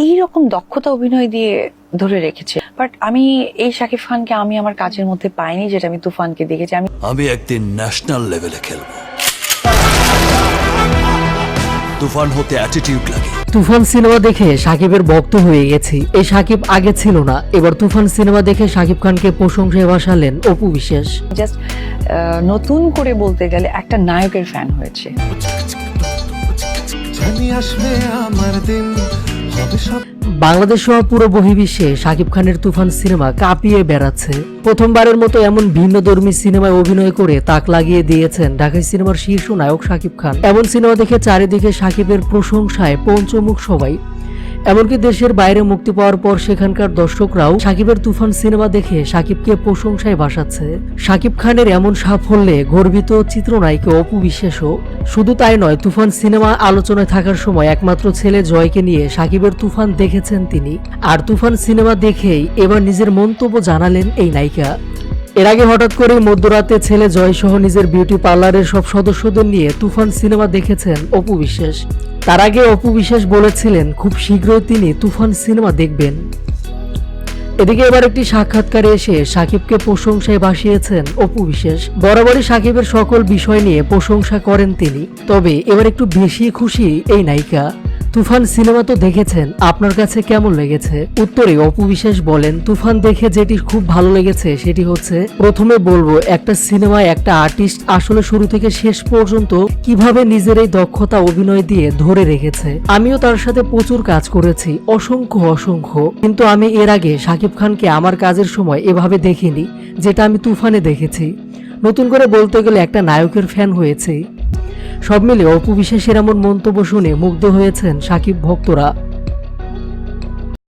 এই রকম দক্ষতা অভিনয় দিয়ে ধরে রেখেছে। বাট আমি এই শাকিব খানকে আমি আমার কাজের মধ্যে পাইনি যেটা আমি তুফানকে দেখেছি। আমি আমি একদিন ন্যাশনাল লেভেলে খেলব। তুফান হতে অ্যাটিটিউড লাগে। তুফান সিনেমা দেখে সাকিবের ভক্ত হয়ে গেছি। এই সাকিব আগে ছিল না। এবার তুফান সিনেমা দেখে সাকিব খানকে প্রশংসায় ভাসালেন অপু বিশ্বাস। জাস্ট নতুন করে বলতে গেলে একটা নায়কের ফ্যান হয়েছে। আসবে আমার দিন। বাংলাদেশ সহ পুরো বহির্বিশ্বে শাকিব খানের তুফান সিনেমা কাঁপিয়ে বেড়াচ্ছে। প্রথমবারের মতো এমন ভিন্ন ধর্মী সিনেমায় অভিনয় করে তাক লাগিয়ে দিয়েছেন ঢাকাই সিনেমার শীর্ষ নায়ক শাকিব খান। এমন সিনেমা দেখে চারিদিকে শাকিবের প্রশংসায় পঞ্চমুখ সবাই। এমনকি দেশের বাইরে মুক্তি পাওয়ার পর সেখানকার দর্শকরাও সাকিবের তুফান সিনেমা দেখে সাকিবকে প্রশংসায় ভাসাচ্ছে সাকিব খানের এমন সাফল্যে গর্বিত চিত্রনায়িকা অপু বিশ্বাসও। শুধু তাই নয়, তুফান সিনেমা আলোচনায় থাকার সময় একমাত্র ছেলে জয়কে নিয়ে সাকিবের তুফান দেখেছেন তিনি। আর তুফান সিনেমা দেখেই এবার নিজের মন্তব্য জানালেন এই নায়িকা। এর আগে হঠাৎ করে মধ্যরাতে ছেলে জয় সহ নিজের বিউটি পার্লারের সব সদস্যদের নিয়ে তুফান সিনেমা দেখেছেন অপু বিশ্বাস। তার আগে অপু বিশ্বাস বলেছিলেন, খুব শীঘ্রই তিনি তুফান সিনেমা দেখবেন। এদিকে এবার একটি সাক্ষাৎকারে এসে সাকিবকে প্রশংসায় ভাসিয়েছেন অপু বিশ্বাস। বরাবরই সাকিবের সকল বিষয় নিয়ে প্রশংসা করেন তিনি। তবে এবার একটু বেশি খুশি এই নায়িকা। তুফান সিনেমা তো দেখেছেন, আপনার কাছে কেমন লেগেছে? উত্তরে অপু বিশ্বাস বলেন, তুফান দেখে যেটি খুব ভালো লেগেছে সেটি হচ্ছে, প্রথমে বলব, একটা সিনেমায় একটা আর্টিস্ট আসলে শুরু থেকে শেষ পর্যন্ত কীভাবে নিজের এই দক্ষতা অভিনয় দিয়ে ধরে রেখেছে। আমিও তার সাথে প্রচুর কাজ করেছি, অসংখ্য অসংখ্য। কিন্তু আমি এর আগে শাকিব খানকে আমার কাজের সময় এভাবে দেখিনি, যেটা আমি তুফানে দেখেছি। নতুন করে বলতে গেলে একটা নায়কের ফ্যান হয়েছি। সব মিলে অপু বিশ্বাসের এমন মন্তব্য শুনে মুগ্ধ হয়েছেন সাকিব ভক্তরা।